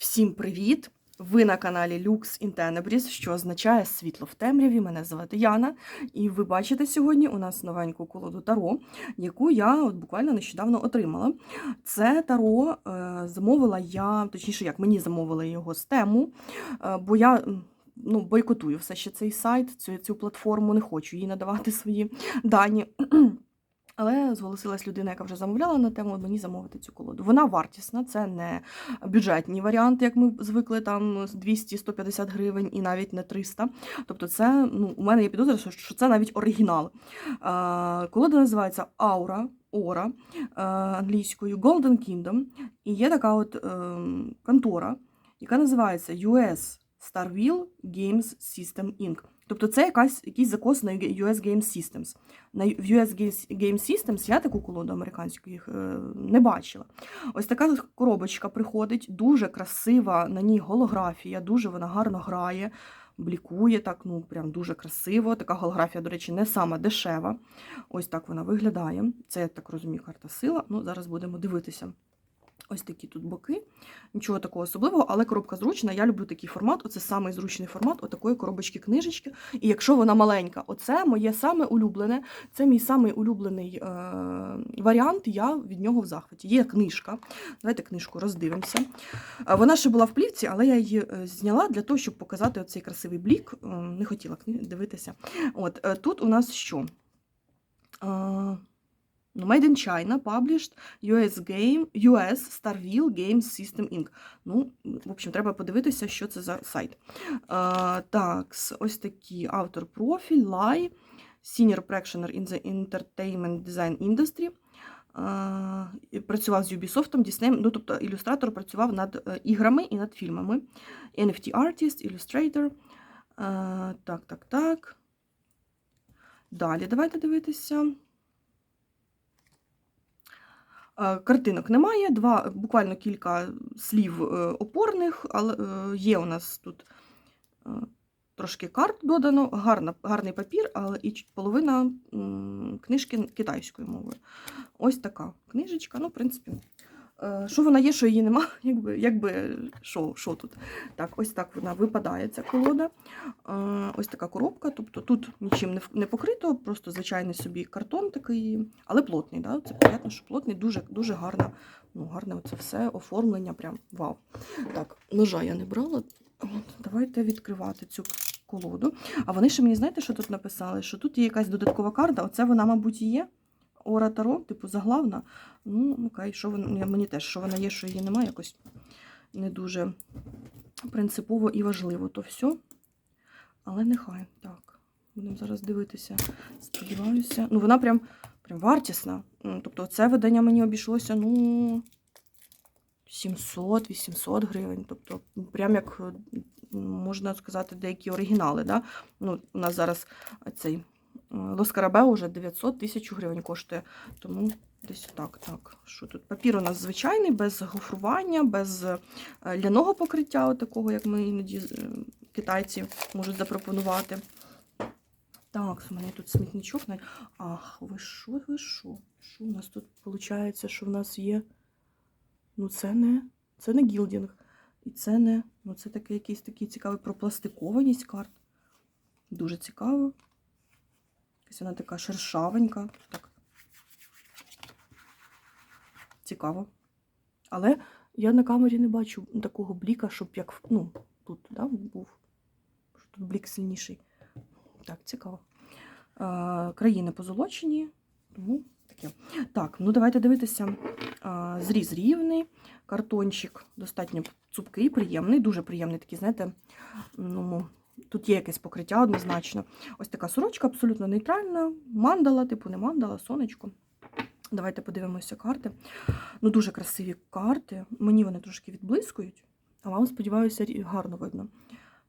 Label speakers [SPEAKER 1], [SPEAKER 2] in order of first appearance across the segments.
[SPEAKER 1] Всім привіт! Ви на каналі Lux in Tenebris, що означає світло в темряві. Мене звати Яна, і ви бачите сьогодні у нас новеньку колоду Таро, яку я от буквально нещодавно отримала. Це Таро е, замовила я, точніше, як мені замовили його з тему, е, бо я. Ну, бойкотую все ще цей сайт, цю, цю платформу, не хочу їй надавати свої дані. Але зголосилась людина, яка вже замовляла на тему мені замовити цю колоду. Вона вартісна, це не бюджетні варіанти, як ми звикли там з 200-150 гривень і навіть не 300. Тобто, це ну, у мене є підозра, що- це навіть оригінал. Колода називається Aura, Ора англійською Golden Kingdom. І є така от ем, контора, яка називається US Starville Games System Inc. Тобто це якась, якийсь закос на US Game Systems. На в US Game Systems я таку колоду американську їх е, не бачила. Ось така коробочка приходить, дуже красива, на ній голографія, дуже вона гарно грає, блікує так, ну прям дуже красиво. Така голографія, до речі, не сама дешева. Ось так вона виглядає. Це, я так розумію, карта сила. Ну, зараз будемо дивитися. Ось такі тут боки. Нічого такого особливого, але коробка зручна. Я люблю такий формат. Оце самий зручний формат отакої коробочки книжечки. І якщо вона маленька, оце моє саме улюблене. Це мій самий улюблений е- варіант. Я від нього в захваті. Є книжка. Давайте книжку роздивимося. Е, Вона ще була в плівці, але я її е, зняла для того, щоб показати оцей красивий блік. Е, Не хотіла дивитися. От е, тут у нас що? Ну, Made in China, published US Game, US Starville Games System Inc. Ну, в общем, треба подивитися, що це за сайт. А, так, ось такі автор профіль, Lai, Senior Practitioner in the Entertainment Design Industry. Працював з Ubisoft, Disney, ну, тобто ілюстратор працював над е, іграми і над фільмами. NFT Artist, Illustrator. Так, так, так. Далі давайте дивитися. Е, Картинок немає, два, буквально кілька слів е, опорних, але е, є у нас тут трошки карт додано, гарна, гарний папір, але і половина книжки китайською мовою. Ось така книжечка. Ну, в принципі, що вона є, що її нема, якби, якби що, що тут. Так, ось так вона випадає, ця колода. Е, Ось така коробка, тобто тут нічим не покрито, просто звичайний собі картон такий, але плотний. Да? Це понятно, що плотний, дуже, дуже гарно, ну, гарне оце все оформлення, прям вау. Так, ножа я не брала. От, давайте відкривати цю колоду. А вони ще мені знаєте, що тут написали? Що тут є якась додаткова карта, оце вона, мабуть, і є. Ора Таро, типу, заглавна. Ну, окей, що вона, мені теж, що вона є, що її немає, якось не дуже принципово і важливо то все. Але нехай. Так, будемо зараз дивитися. Сподіваюся. Ну, вона прям, прям вартісна. Тобто, це видання мені обійшлося, ну, 700-800 гривень. Тобто, прям як можна сказати, деякі оригінали. Да? Ну, у нас зараз цей Лоскарабе уже 900 тисяч гривень коштує. Тому десь так, так. Що тут? Папір у нас звичайний, без гофрування, без е, ляного покриття, такого, як ми іноді е, китайці можуть запропонувати. Так, у мене тут смітничок. Ах, ви що, ви що? Що у нас тут виходить, що в нас є? Ну, це не, це не гілдінг. І це не. Ну, це таке якийсь такий цікавий пропластикованість карт. Дуже цікаво. Якась вона така шершавенька. Так. Цікаво. Але я на камері не бачу такого бліка, щоб як ну, тут да, був. Тут блік сильніший. Так, цікаво. А, країни позолочені, тому таке. Так, ну давайте дивитися. А, зріз рівний, картончик достатньо цупкий, приємний, дуже приємний такий, знаєте, ну, тут є якесь покриття однозначно. Ось така сорочка абсолютно нейтральна, мандала, типу не мандала, сонечко. Давайте подивимося карти. Ну, дуже красиві карти. Мені вони трошки відблискують, а вам, сподіваюся, гарно видно.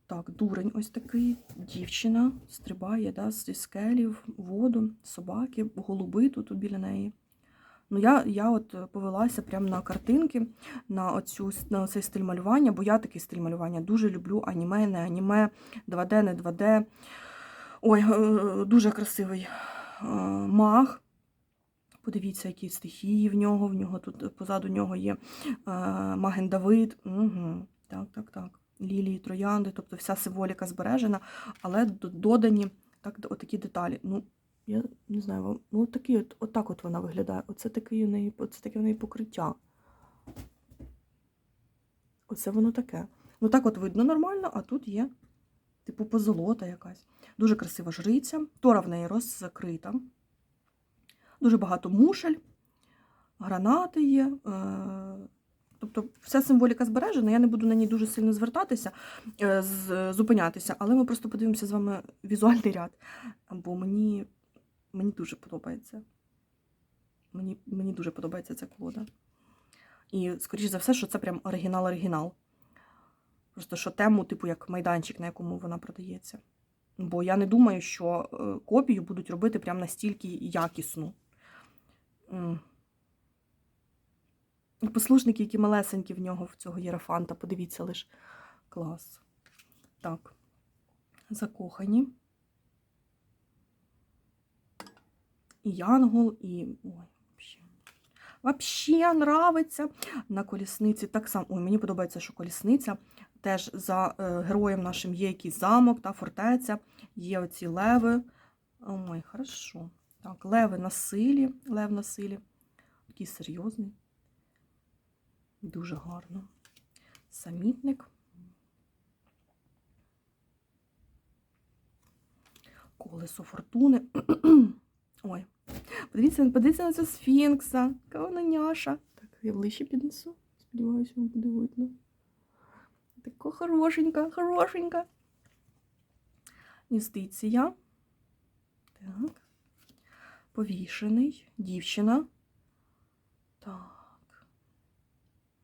[SPEAKER 1] Так, дурень ось такий, дівчина стрибає да, зі скелів, воду, собаки, голуби тут біля неї. Ну, я, я от повелася прямо на картинки, на, оцю, на цей стиль малювання, бо я такий стиль малювання дуже люблю аніме, не аніме, 2D, не 2D. Ой, е, дуже красивий е, маг. Подивіться, які стихії в нього. В нього тут позаду нього є е, Маген Давид. Угу. Так, так, так. Лілії, троянди, тобто вся символіка збережена, але додані так, отакі деталі. Ну, я не знаю, вам. Ну, от отак от вона виглядає. Оце таке у неї, оце таке в неї покриття. Оце воно таке. Ну так от видно нормально, а тут є, типу, позолота якась. Дуже красива жриця. Тора в неї розкрита. Дуже багато мушель, гранати є. Е- тобто вся символіка збережена. Я не буду на ній дуже сильно звертатися, е, зупинятися, але ми просто подивимося з вами візуальний ряд. Бо мені, мені дуже подобається. Мені, мені дуже подобається ця колода. І, скоріш за все, що це прям оригінал-оригінал. Просто що тему, типу, як майданчик, на якому вона продається. Бо я не думаю, що е, копію будуть робити прям настільки якісну. І Послушники, які малесенькі в нього, в цього єрафанта, подивіться лиш. Клас. Так. Закохані. І Янгол, і. Ой, вообще. Нравиться. На колісниці так само. Ой, мені подобається, що колісниця. Теж за е, героєм нашим є якийсь замок та фортеця, є оці леви. Ой, хорошо. Так, леви на силі, лев на силі. Такий серйозний. Дуже гарно. Самітник. Колесо фортуни. Ой. Подивіться, подивіться на цю сфінкса. Яка вона няша. Так, я ближче піднесу. Сподіваюся, вам буде видно. Така хорошенька, хорошенька. Юстиція. Так. Повішений. Дівчина. Так.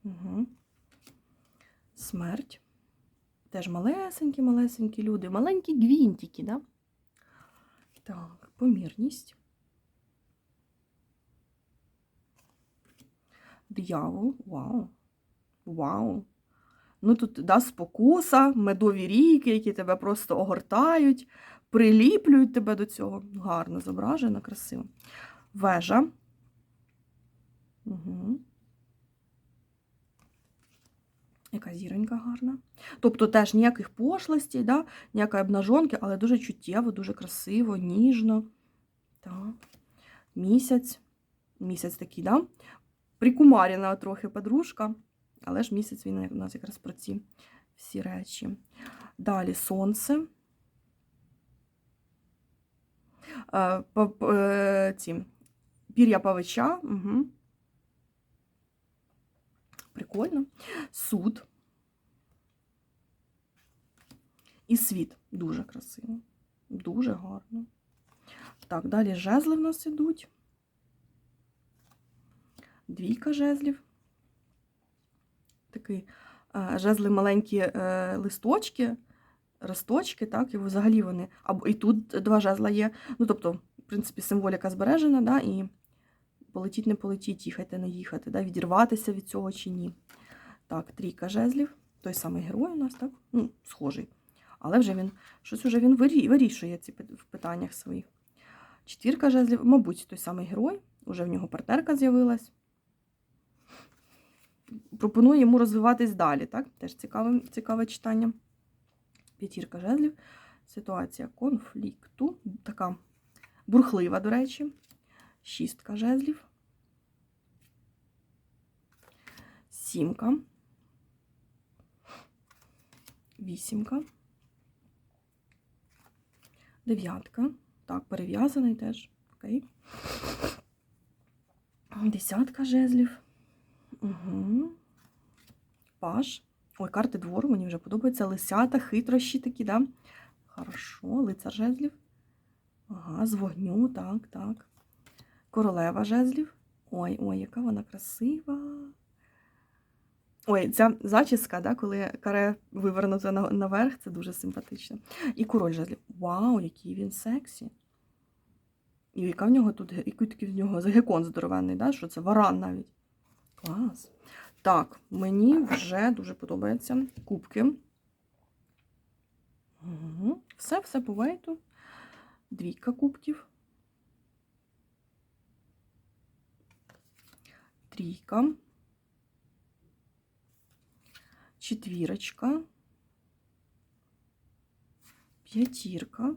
[SPEAKER 1] Угу. Смерть. Теж малесенькі, малесенькі люди. Маленькі гвінтики, да? Так, помірність. Диявол. Вау. Вау. Ну тут да, спокуса, медові ріки, які тебе просто огортають, приліплюють тебе до цього. Гарно зображено, красиво. Вежа. Угу. Яка зіронька гарна. Тобто теж ніяких пошлостей, да? ніякої обнажонки, але дуже чуттєво, дуже красиво, ніжно. Так. Місяць. Місяць такий, да? Прикумарена трохи подружка, але ж місяць він у нас якраз про ці всі речі. Далі сонце. Е, е, ці, пір'я павича. Угу. Прикольно. Суд. І світ. Дуже красиво. Дуже гарно. Так, далі жезли в нас ідуть. Двійка жезлів. Такий е, жезли маленькі е, листочки, росточки, так, і взагалі вони. Або і тут два жезла є. Ну, тобто, в принципі, символіка збережена, да, і полетіть, не полетіть, їхати, не їхати, да, відірватися від цього чи ні. Так, трійка жезлів. Той самий герой у нас, так? Ну, схожий. Але вже він щось уже він вирішує ці в питаннях своїх. Четвірка жезлів, мабуть, той самий герой, уже в нього партнерка з'явилась. Пропоную йому розвиватись далі, так? Теж цікаве, цікаве читання. П'ятірка жезлів. Ситуація конфлікту. Така бурхлива, до речі. Шістка жезлів. Сімка. Вісімка. Дев'ятка. Так, перев'язаний теж. Окей. Десятка жезлів. Угу. Паш. Ой, карти двору, мені вже подобаються. Лисята, хитрощі такі, да? Хорошо, лицар жезлів. Ага, з вогню, так, так. Королева жезлів. Ой, ой, яка вона красива. Ой, ця зачіска, да, коли каре вивернуто наверх, це дуже симпатично. І король жезлів. Вау, який він сексі. І яка в нього тут, який такий в нього гекон здоровенний, да? що це варан навіть. Клас. Так, мені вже дуже подобаються кубки. Все, все по вейту. Двійка кубків. Трійка. четвірочка, п'ятірка.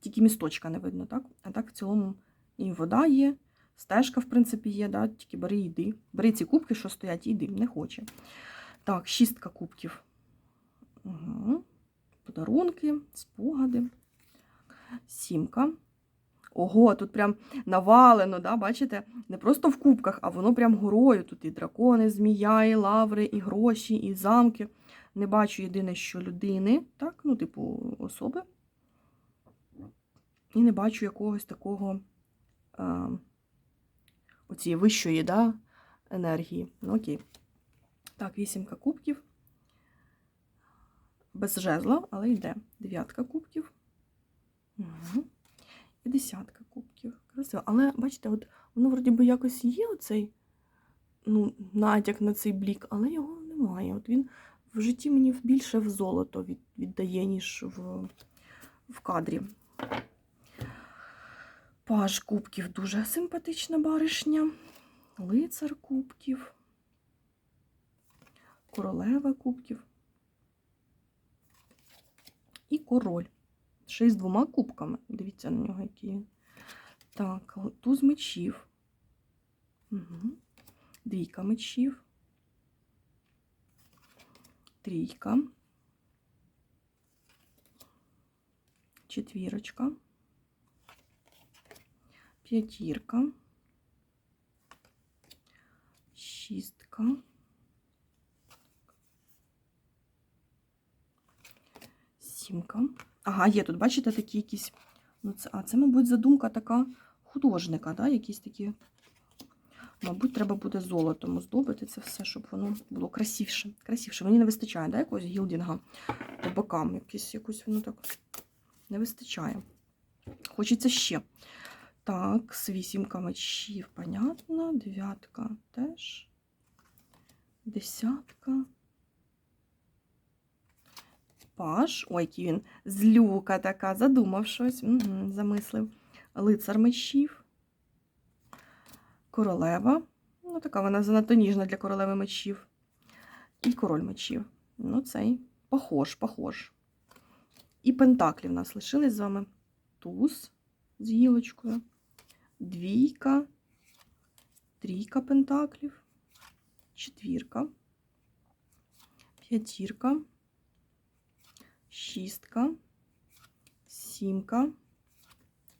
[SPEAKER 1] Тільки місточка не видно, так? А так в цілому і вода є, стежка, в принципі, є, да? тільки бери йди. Бери ці кубки, що стоять, і йди, не хоче. Так, шістка кубків. Угу. Подарунки, спогади. Сімка. Ого, тут прям навалено, да, бачите? Не просто в кубках, а воно прям горою. Тут і дракони, змія, і лаври, і гроші, і замки. Не бачу єдине, що людини, так, ну, типу, особи. І не бачу якогось такого а, оцієї вищої да, енергії. Ну, окей. Так, вісімка кубків. Без жезла, але йде. Дев'ятка кубків. Угу. І десятка кубків. Красиво. Але, бачите, от воно вроді би якось є оцей ну, натяк на цей блік, але його немає. От він в житті мені більше в золото від, віддає, ніж в, в кадрі. Паж кубків дуже симпатична баришня. Лицар кубків. Королева кубків. І король. Ще й з двома кубками. Дивіться на нього, які. він. Так, туз мечів. Угу. Двійка мечів. Трійка. Четвірочка. П'ятірка. Шістка. Сімка. Ага, є тут, бачите, такі якісь. Ну, це, а це, мабуть, задумка така художника, да? якісь такі. Мабуть, треба буде золотом оздобити це все, щоб воно було красивше. Красивше. Мені не вистачає, да, якогось гілдінга по бокам. Якось, якось воно так не вистачає. Хочеться ще. Так, з вісімка мечів, понятно. Дев'ятка теж. Десятка. Паш. Ой, який він злюка така, задумав щось. Угу, замислив. Лицар мечів. Королева. Ну, така вона занадто ніжна для королеви мечів. І король мечів. Ну, цей похож, похож. І пентаклі в нас лишились з вами. Туз з гілочкою. Двійка. Трійка пентаклів. Четвірка. П'ятірка. Шістка. Сімка.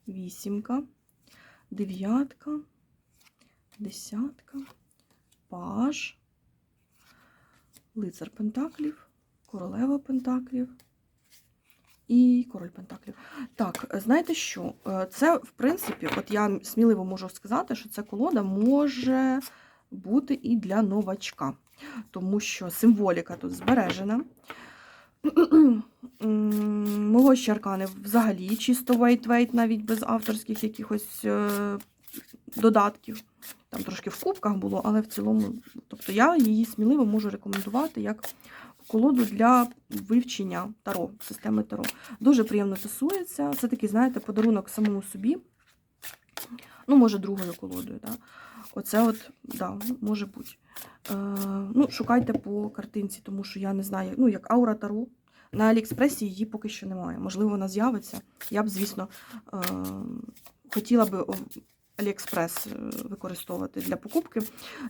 [SPEAKER 1] Вісімка. Дев'ятка. Десятка. Паж. Лицар Пентаклів. Королева Пентаклів. І король Пентаклів. Так, знаєте що? Е, Це, в принципі, от я сміливо можу сказати, що ця колода може бути і для новачка, тому що символіка тут збережена. Молодші аркани взагалі чисто вейт-вейт, навіть без авторських якихось е, додатків. Там трошки в кубках було, але в цілому, тобто я її сміливо можу рекомендувати як колоду для вивчення таро, системи таро. Дуже приємно тасується. Це такий, знаєте, подарунок самому собі. Ну, може, другою колодою. Да? Оце от, да, може бути. Е, ну, шукайте по картинці, тому що я не знаю, ну, як аура таро. На Аліекспресі її поки що немає. Можливо, вона з'явиться. Я б, звісно, е, хотіла би Аліекспрес е, використовувати для покупки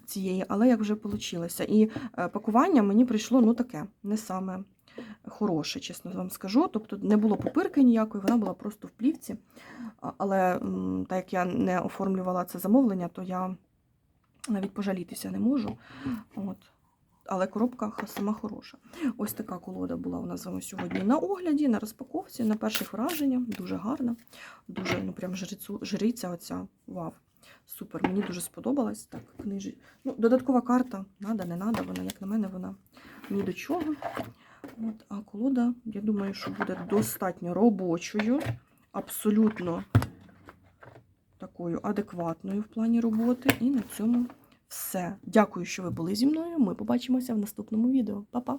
[SPEAKER 1] цієї, але як вже вийшло. І е, пакування мені прийшло ну таке, не саме хороше, чесно вам скажу. Тобто не було попирки ніякої, вона була просто в плівці. Але так як я не оформлювала це замовлення, то я навіть пожалітися не можу. От. Але коробка сама хороша. Ось така колода була у нас з вами сьогодні на огляді, на розпаковці, на перших враженнях. Дуже гарна, дуже ну прям жрицю, жриця оця. Вау. Супер, мені дуже сподобалась. Так, книжі. Ну, додаткова карта, надо, не надо, вона, як на мене, вона ні до чого. От, а колода, я думаю, що буде достатньо робочою, абсолютно такою адекватною в плані роботи. І на цьому все. Дякую, що ви були зі мною. Ми побачимося в наступному відео. Па-па!